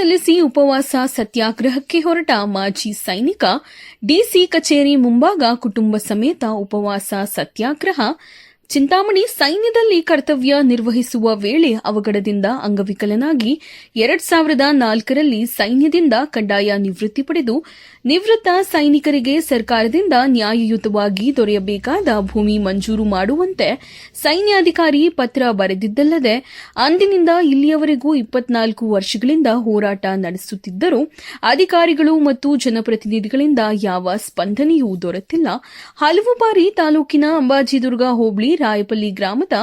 ಸಲ್ಲಿಸಿ ಉಪವಾಸ ಸತ್ಯಾಗ್ರಹಕ್ಕೆ ಹೊರಟ ಮಾಜಿ ಸೈನಿಕ ಡಿಸಿ ಕಚೇರಿ ಮುಂಭಾಗ ಕುಟುಂಬ ಸಮೇತ ಉಪವಾಸ ಸತ್ಯಾಗ್ರಹ ಚಿಂತಾಮಣಿ ಸೈನ್ಯದಲ್ಲಿ ಕರ್ತವ್ಯ ನಿರ್ವಹಿಸುವ ವೇಳೆ ಅವಘಡದಿಂದ ಅಂಗವಿಕಲನಾಗಿ ಎರಡ್ ಸಾವಿರದ ನಾಲ್ಕರಲ್ಲಿ ಸೈನ್ಯದಿಂದ ಕಡ್ಡಾಯ ನಿವೃತ್ತಿ ಪಡೆದು ನಿವೃತ್ತ ಸೈನಿಕರಿಗೆ ಸರ್ಕಾರದಿಂದ ನ್ಯಾಯಯುತವಾಗಿ ದೊರೆಯಬೇಕಾದ ಭೂಮಿ ಮಂಜೂರು ಮಾಡುವಂತೆ ಸೈನ್ಯಾಧಿಕಾರಿ ಪತ್ರ ಬರೆದಿದ್ದಲ್ಲದೆ, ಅಂದಿನಿಂದ ಇಲ್ಲಿಯವರೆಗೂ ಇಪ್ಪತ್ನಾಲ್ಕು ವರ್ಷಗಳಿಂದ ಹೋರಾಟ ನಡೆಸುತ್ತಿದ್ದರೂ ಅಧಿಕಾರಿಗಳು ಮತ್ತು ಜನಪ್ರತಿನಿಧಿಗಳಿಂದ ಯಾವ ಸ್ಪಂದನೆಯೂ ದೊರೆತಿಲ್ಲ. ಹಲವು ಬಾರಿ ತಾಲೂಕಿನ ಅಂಬಾಜಿದುರ್ಗ ಹೋಬಳಿ ರಾಯಪಲ್ಲಿ ಗ್ರಾಮದ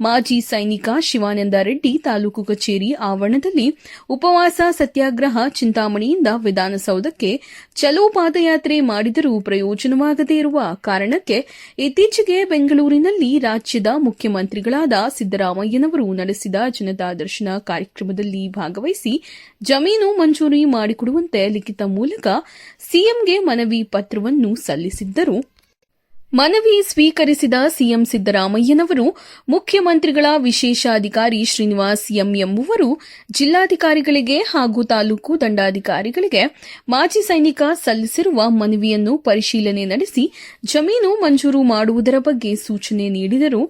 ಮಾಜಿ ಸೈನಿಕ ಶಿವಾನಂದ ರೆಡ್ಡಿ ತಾಲೂಕು ಕಚೇರಿ ಆವರಣದಲ್ಲಿ ಉಪವಾಸ, ಸತ್ಯಾಗ್ರಹ, ಚಿಂತಾಮಣಿಯಿಂದ ವಿಧಾನಸೌಧಕ್ಕೆ ಚಲೋ ಪಾದಯಾತ್ರೆ ಮಾಡಿದರೂ ಪ್ರಯೋಜನವಾಗದೇ ಇರುವ ಕಾರಣಕ್ಕೆ ಇತ್ತೀಚೆಗೆ ಬೆಂಗಳೂರಿನಲ್ಲಿ ರಾಜ್ಯದ ಮುಖ್ಯಮಂತ್ರಿಗಳಾದ ಸಿದ್ದರಾಮಯ್ಯನವರು ನಡೆಸಿದ ಜನತಾ ದರ್ಶನ ಕಾರ್ಯಕ್ರಮದಲ್ಲಿ ಭಾಗವಹಿಸಿ ಜಮೀನು ಮಂಜೂರಿ ಮಾಡಿಕೊಡುವಂತೆ ಲಿಖಿತ ಮೂಲಕ ಸಿಎಂಗೆ ಮನವಿ ಪತ್ರವನ್ನು ಸಲ್ಲಿಸಿದ್ದರು. ಮನವಿ ಸ್ವೀಕರಿಸಿದ ಸಿಎಂ ಸಿದ್ದರಾಮಯ್ಯನವರು, ಮುಖ್ಯಮಂತ್ರಿಗಳ ವಿಶೇಷ ಅಧಿಕಾರಿ ಶ್ರೀನಿವಾಸ್ ಎಂ ಎಂಬುವರು, ಜಿಲ್ಲಾಧಿಕಾರಿಗಳಿಗೆ ಹಾಗೂ ತಾಲೂಕು ದಂಡಾಧಿಕಾರಿಗಳಿಗೆ ಮಾಜಿ ಸೈನಿಕ ಸಲ್ಲಿಸಿರುವ ಮನವಿಯನ್ನು ಪರಿಶೀಲನೆ ನಡೆಸಿ ಜಮೀನು ಮಂಜೂರು ಮಾಡುವುದರ ಬಗ್ಗೆ ಸೂಚನೆ ನೀಡಿದರು.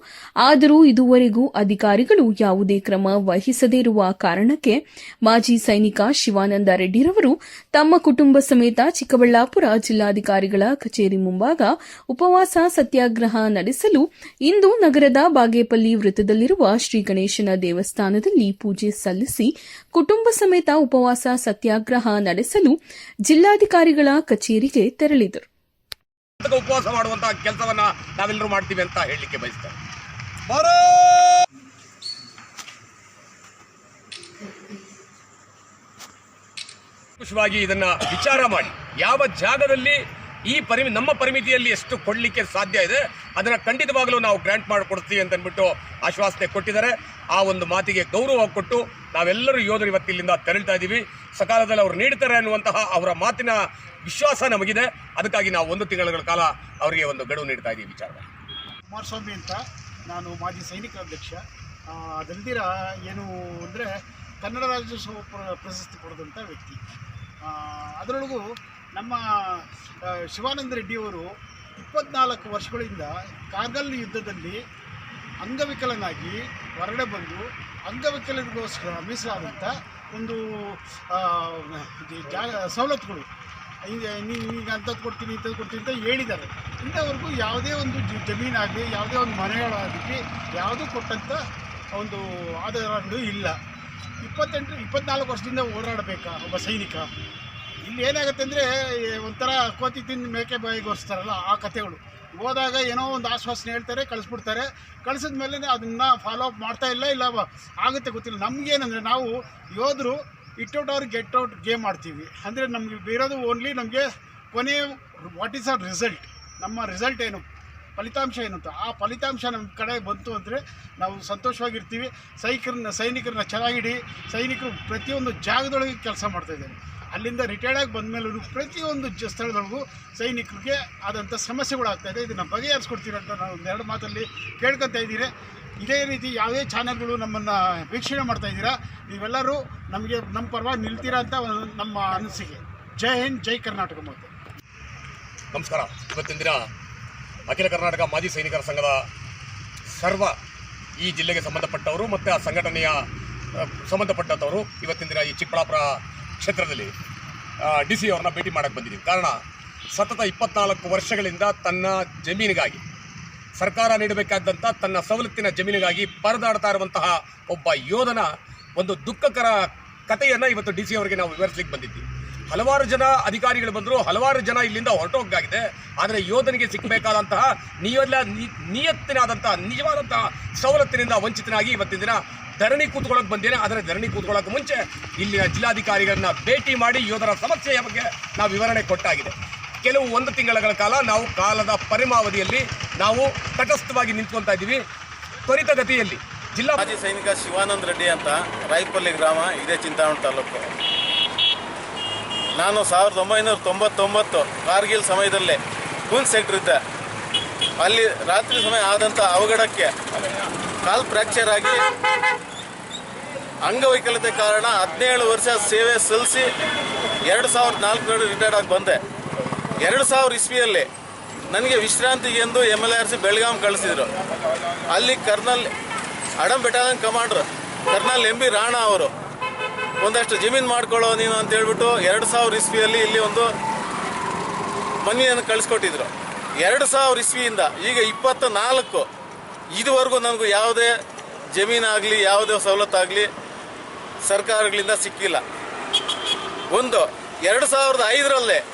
ಆದರೂ ಇದುವರೆಗೂ ಅಧಿಕಾರಿಗಳು ಯಾವುದೇ ಕ್ರಮ ವಹಿಸದೇ ಇರುವ ಕಾರಣಕ್ಕೆ ಮಾಜಿ ಸೈನಿಕ ಶಿವಾನಂದ ರೆಡ್ಡಿರವರು ತಮ್ಮ ಕುಟುಂಬ ಸಮೇತ ಚಿಕ್ಕಬಳ್ಳಾಪುರ ಜಿಲ್ಲಾಧಿಕಾರಿಗಳ ಕಚೇರಿ ಮುಂಭಾಗ ಉಪವಾಸ ಸತ್ಯಾಗ್ರಹ ನಡೆಸಲು ಇಂದು ನಗರದ ಬಾಗೇಪಲ್ಲಿ ವೃತ್ತದಲ್ಲಿರುವ ಶ್ರೀ ಗಣೇಶನ ದೇವಸ್ಥಾನದಲ್ಲಿ ಪೂಜೆ ಸಲ್ಲಿಸಿ ಕುಟುಂಬ ಸಮೇತ ಉಪವಾಸ ಸತ್ಯಾಗ್ರಹ ನಡೆಸಲು ಜಿಲ್ಲಾಧಿಕಾರಿಗಳ ಕಚೇರಿಗೆ ತೆರಳಿದರು. ಉಪವಾಸ ಮಾಡುವಂತಹ ಕೆಲಸವನ್ನ ನಾವೆಲ್ಲರೂ ಮಾಡ್ತೀವಿ ಅಂತ ಹೇಳಲಿಕ್ಕೆ ಬಯಸ್ತಾರೆ ಖುಷಿಯಾಗಿ ಇದನ್ನ ವಿಚಾರ ಮಾಡಿ. ಯಾವ ಜಾಗದಲ್ಲಿ ಈ ಪರಿಮಿ, ನಮ್ಮ ಪರಿಮಿತಿಯಲ್ಲಿ ಎಷ್ಟು ಕೊಡಲಿಕ್ಕೆ ಸಾಧ್ಯ ಇದೆ, ಅದನ್ನು ಖಂಡಿತವಾಗಲೂ ನಾವು ಗ್ರ್ಯಾಂಟ್ ಮಾಡಿಕೊಡ್ತೀವಿ ಅಂತ ಅಂದ್ಬಿಟ್ಟು ಆಶ್ವಾಸನೆ ಕೊಟ್ಟಿದ್ದಾರೆ. ಆ ಒಂದು ಮಾತಿಗೆ ಗೌರವ ಕೊಟ್ಟು ನಾವೆಲ್ಲರೂ ಯೋಧರು ಇವತ್ತಿಲ್ಲಿಂದ ತೆರಳ್ತಾ ಇದ್ದೀವಿ. ಸಕಾಲದಲ್ಲಿ ಅವರು ನೀಡ್ತಾರೆ ಅನ್ನುವಂತಹ ಅವರ ಮಾತಿನ ವಿಶ್ವಾಸ ನಮಗಿದೆ. ಅದಕ್ಕಾಗಿ ನಾವು ಒಂದು ತಿಂಗಳ ಕಾಲ ಅವರಿಗೆ ಒಂದು ಗಡುವು ನೀಡ್ತಾ ಇದ್ದೀವಿ ವಿಚಾರವಾಗಿ. ಕುಮಾರಸ್ವಾಮಿ ಅಂತ ನಾನು ಮಾಜಿ ಸೈನಿಕ ಅಧ್ಯಕ್ಷ. ಅದಲ್ದಿರ ಏನು ಅಂದರೆ ಕನ್ನಡ ರಾಜ್ಯೋತ್ಸವ ಪ್ರಶಸ್ತಿ ಪಡೆದಂಥ ವ್ಯಕ್ತಿ. ಅದರೊಳಗೂ ನಮ್ಮ ಶಿವಾನಂದ ರೆಡ್ಡಿಯವರು ಇಪ್ಪತ್ನಾಲ್ಕು ವರ್ಷಗಳಿಂದ ಕಾರ್ಗಲ್ ಯುದ್ಧದಲ್ಲಿ ಅಂಗವಿಕಲನಾಗಿ ಹೊರಗಡೆ ಬಂದು ಅಂಗವಿಕಲರಿಗೋಸ್ಕರ ಮೀಸಲಾದಂಥ ಒಂದು ಜಾಗ ಸವಲತ್ತುಗಳು. ನೀವು ಈಗ ಅಂಥದ್ದು ಕೊಡ್ತೀನಿ, ಇಂಥದ್ದು ಕೊಡ್ತೀನಿ ಅಂತ ಹೇಳಿದ್ದಾರೆ. ಇಂಥವರೆಗೂ ಯಾವುದೇ ಒಂದು ಜಮೀನಾಗಲಿ, ಯಾವುದೇ ಒಂದು ಮನೆಗಳಾಗಲಿ ಯಾವುದೂ ಕೊಟ್ಟಂಥ ಒಂದು ಆಧಾರ ಇಲ್ಲ. ಇಪ್ಪತ್ತೆಂಟು, ಇಪ್ಪತ್ನಾಲ್ಕು ವರ್ಷದಿಂದ ಓಡಾಡಬೇಕಾ ಒಬ್ಬ ಸೈನಿಕ? ಇಲ್ಲಿ ಏನಾಗುತ್ತೆ ಅಂದರೆ ಒಂಥರ ಕೋತಿ ತಿಂದು ಮೇಕೆ ಬಾಯಿಗೆ ಒರೆಸ್ತಾರಲ್ಲ ಆ ಕಥೆಗಳು. ಹೋದಾಗ ಏನೋ ಒಂದು ಆಶ್ವಾಸನೆ ಹೇಳ್ತಾರೆ, ಕಳಿಸ್ಬಿಡ್ತಾರೆ. ಕಳಿಸಿದ ಮೇಲೆ ಅದನ್ನು ಫಾಲೋ ಅಪ್ ಮಾಡ್ತಾ ಇಲ್ಲ ಇಲ್ಲ ಆಗುತ್ತೆ ಗೊತ್ತಿಲ್ಲ. ನಮಗೇನಂದರೆ, ನಾವು ಯೋಧರು it out get out game ಆಡ್ತೀವಿ. ಅಂದರೆ ನಮಗೆ ಬೇರೋದು ಓನ್ಲಿ ನಮಗೆ ಕೊನೆ ವಾಟ್ ಈಸ್ ಆರ್ ರಿಸಲ್ಟ್ ನಮ್ಮ ರಿಸಲ್ಟ್ ಏನು? ಫಲಿತಾಂಶ ಏನು ಅಂತ ಆ ಫಲಿತಾಂಶ ನಮ್ಮ ಕಡೆ ಬಂತು ಅಂದರೆ ನಾವು ಸಂತೋಷವಾಗಿರ್ತೀವಿ. ಸೈನಿಕರನ್ನ ಸೈನಿಕರನ್ನ ಚೆನ್ನಾಗಿಡಿ ಸೈನಿಕರು ಪ್ರತಿಯೊಂದು ಜಾಗದೊಳಗೆ ಕೆಲಸ ಮಾಡ್ತಾಯಿದ್ದಾರೆ ಅಲ್ಲಿಂದ ರಿಟೈರ್ಡ್ ಆಗಿ ಬಂದಮೇಲೂ ಪ್ರತಿಯೊಂದು ಜ ಸ್ಥಳದೊಳಗೂ ಸೈನಿಕರಿಗೆ ಆದಂಥ ಸಮಸ್ಯೆಗಳಾಗ್ತಾ ಇದೆ. ಇದನ್ನು ಬಗೆಹರಿಸ್ಕೊಡ್ತೀರ ಅಂತ ನಾನು ಎರಡು ಮಾತಲ್ಲಿ ಕೇಳ್ಕೊತಾ ಇದ್ದೀರಿ ಇದೇ ರೀತಿ ಯಾವುದೇ ಚಾನೆಲ್ಗಳು ನಮ್ಮನ್ನು ವೀಕ್ಷಣೆ ಮಾಡ್ತಾ ಇದ್ದೀರಾ, ನೀವೆಲ್ಲರೂ ನಮಗೆ ನಮ್ಮ ಪರವಾಗಿ ನಿಲ್ತೀರಾ ಅಂತ ನಮ್ಮ ಅನಿಸಿಕೆ. ಜೈ ಹಿಂದ್, ಜೈ ಕರ್ನಾಟಕ ಮಾತು. ನಮಸ್ಕಾರ. ಇವತ್ತಿನ ದಿನ ಅಖಿಲ ಕರ್ನಾಟಕ ಮಾಜಿ ಸೈನಿಕರ ಸಂಘದ ಸರ್ವ ಈ ಜಿಲ್ಲೆಗೆ ಸಂಬಂಧಪಟ್ಟವರು ಮತ್ತು ಆ ಸಂಘಟನೆಯ ಸಂಬಂಧಪಟ್ಟಂಥವರು ಇವತ್ತಿನ ದಿನ ಈ ಚಿಕ್ಕಬಳ್ಳಾಪುರ ಕ್ಷೇತ್ರದಲ್ಲಿ ಡಿ ಸಿ ಅವ್ರನ್ನ ಭೇಟಿ ಮಾಡಕ್ಕೆ ಬಂದಿದ್ದೀವಿ ಕಾರಣ, ಸತತ ಇಪ್ಪತ್ನಾಲ್ಕು ವರ್ಷಗಳಿಂದ ತನ್ನ ಜಮೀನಿಗಾಗಿ, ಸರ್ಕಾರ ನೀಡಬೇಕಾದಂಥ ತನ್ನ ಸವಲತ್ತಿನ ಜಮೀನಿಗಾಗಿ ಪರದಾಡ್ತಾ ಇರುವಂತಹ ಒಬ್ಬ ಯೋಧನ ಒಂದು ದುಃಖಕರ ಕಥೆಯನ್ನು ಇವತ್ತು ಡಿ ಸಿ ಅವರಿಗೆ ನಾವು ವಿವರಿಸಲಿಕ್ಕೆ ಬಂದಿದ್ದೀವಿ ಹಲವಾರು ಜನ ಅಧಿಕಾರಿಗಳು ಬಂದರು, ಹಲವಾರು ಜನ ಇಲ್ಲಿಂದ ಹೊರಟೋಗಾಗಿದೆ ಆದರೆ ಯೋಧನಿಗೆ ಸಿಕ್ಕಬೇಕಾದಂತಹ ನಿಯಲ್ಲ ನಿಯತ್ತಿನಾದಂತಹ, ನಿಜವಾದಂತಹ ಸವಲತ್ತಿನಿಂದ ವಂಚಿತನಾಗಿ ಇವತ್ತಿನ ದಿನ ಧರಣಿ ಕೂತ್ಕೊಳ್ಳೋಕೆ ಬಂದೇನೆ ಆದರೆ ಧರಣಿ ಕೂತ್ಕೊಳ್ಳೋಕೆ ಮುಂಚೆ ಇಲ್ಲಿನ ಜಿಲ್ಲಾಧಿಕಾರಿಗಳನ್ನ ಭೇಟಿ ಮಾಡಿ ಯೋಧರ ಸಮಸ್ಯೆಯ ಬಗ್ಗೆ ನಾವು ವಿವರಣೆ ಕೊಟ್ಟಾಗಿದೆ. ಕೆಲವು ಒಂದು ತಿಂಗಳ ಕಾಲ ನಾವು ಕಾಲದ ಪರಿಮಾವಧಿಯಲ್ಲಿ ನಾವು ತಟಸ್ಥವಾಗಿ ನಿಂತ್ಕೊತಾ ಇದ್ದೀವಿ. ತ್ವರಿತಗತಿಯಲ್ಲಿ ಜಿಲ್ಲಾ ಮಾಜಿ ಸೈನಿಕ ಶಿವಾನಂದ ರೆಡ್ಡಿ ಅಂತ ರಾಯಪಲ್ಲಿ ಗ್ರಾಮ, ಇದೇ ಚಿಂತಾಮಣಿ ತಾಲೂಕು. ನಾನು ಸಾವಿರದ ಒಂಬೈನೂರ ತೊಂಬತ್ತೊಂಬತ್ತು ಕಾರ್ಗಿಲ್ ಸಮಯದಲ್ಲೇ ಕೂನ್ ಸೆಕ್ಟರ್ ಇದ್ದೆ. ಅಲ್ಲಿ ರಾತ್ರಿ ಸಮಯ ಆದಂಥ ಅವಘಡಕ್ಕೆ ಕಾಲ್ ಫ್ರ್ಯಾಕ್ಚರ್ ಆಗಿ ಅಂಗವೈಕಲ್ಯತೆ ಕಾರಣ ಹದಿನೇಳು ವರ್ಷ ಸೇವೆ ಸಲ್ಲಿಸಿ ಎರಡು ಸಾವಿರದ ನಾಲ್ಕರಲ್ಲಿ ರಿಟೈರ್ಡ್ ಆಗಿ ಬಂದೆ. ಎರಡು ಸಾವಿರ ಇಸ್ವಿಯಲ್ಲಿ ನನಗೆ ವಿಶ್ರಾಂತಿ ಎಂದು M L R C Belgaum ಕಳಿಸಿದ್ರು. ಅಲ್ಲಿ colonel Adam battalion commander colonel M B Rana ಅವರು ಒಂದಷ್ಟು ಜಮೀನು ಮಾಡ್ಕೊಳ್ಳೋ ನೀನು ಅಂತ ಹೇಳ್ಬಿಟ್ಟು ಎರಡು ಸಾವಿರ ಇಸ್ವಿಯಲ್ಲಿ ಇಲ್ಲಿ ಒಂದು ಮನೆಯನ್ನು ಕಳಿಸ್ಕೊಟ್ಟಿದ್ರು. ಎರಡು ಸಾವಿರ ಇಸ್ವಿಯಿಂದ ಈಗ ಇಪ್ಪತ್ತ ನಾಲ್ಕು ಇದುವರೆಗೂ ನನಗೂ ಯಾವುದೇ ಜಮೀನಾಗಲಿ, ಯಾವುದೇ ಸವಲತ್ತಾಗಲಿ ಸರ್ಕಾರಗಳಿಂದ ಸಿಕ್ಕಿಲ್ಲ. ಒಂದು, ಎರಡು ಸಾವಿರದ ಐದರಲ್ಲೇ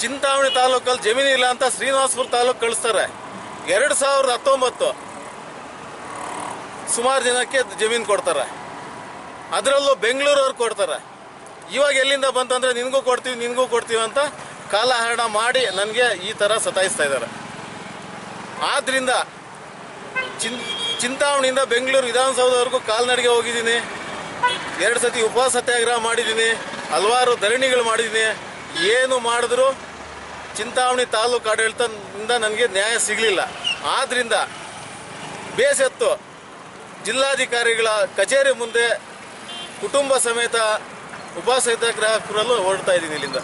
ಚಿಂತಾಮಣಿ ತಾಲೂಕಲ್ಲಿ ಜಮೀನು ಇಲ್ಲ ಅಂತ ಶ್ರೀನಿವಾಸಪುರ ತಾಲೂಕು ಕಳಿಸ್ತಾರೆ. ಎರಡು ಸಾವಿರದ ಹತ್ತೊಂಬತ್ತು ಸುಮಾರು ಜನಕ್ಕೆ ಜಮೀನು ಕೊಡ್ತಾರೆ. ಅದರಲ್ಲೂ ಬೆಂಗಳೂರವ್ರು ಕೊಡ್ತಾರೆ. ಇವಾಗ ಎಲ್ಲಿಂದ ಬಂತಂದರೆ ನಿನಗೂ ಕೊಡ್ತೀವಿ ನಿನಗೂ ಕೊಡ್ತೀವಿ ಅಂತ ಕಾಲಹರಣ ಮಾಡಿ ನನಗೆ ಈ ಥರ ಸತಾಯಿಸ್ತಾ ಇದ್ದಾರೆ. ಆದ್ದರಿಂದ ಚಿನ್ ಚಿಂತಾಮಣಿಯಿಂದ ಬೆಂಗಳೂರು ವಿಧಾನಸೌಧವರೆಗೂ ಕಾಲ್ನಡಿಗೆ ಹೋಗಿದ್ದೀನಿ. ಎರಡು ಸತಿ ಉಪವಾಸ ಸತ್ಯಾಗ್ರಹ ಮಾಡಿದ್ದೀನಿ. ಹಲವಾರು ಧರಣಿಗಳು ಮಾಡಿದ್ದೀನಿ. ಏನು ಮಾಡಿದ್ರು ಚಿಂತಾಮಣಿ ತಾಲೂಕು ಆಡಳಿತದಿಂದ ನನಗೆ ನ್ಯಾಯ ಸಿಗಲಿಲ್ಲ. ಆದ್ದರಿಂದ ಬೇಸತ್ತು ಜಿಲ್ಲಾಧಿಕಾರಿಗಳ ಕಚೇರಿ ಮುಂದೆ ಕುಟುಂಬ ಸಮೇತ ಉಪವಾಸ ಸತ್ಯಾಗ್ರಹ ಕೂರಲು ಹೊರಡ್ತಾ ಇದ್ದೀನಿ ಇಲ್ಲಿಂದ.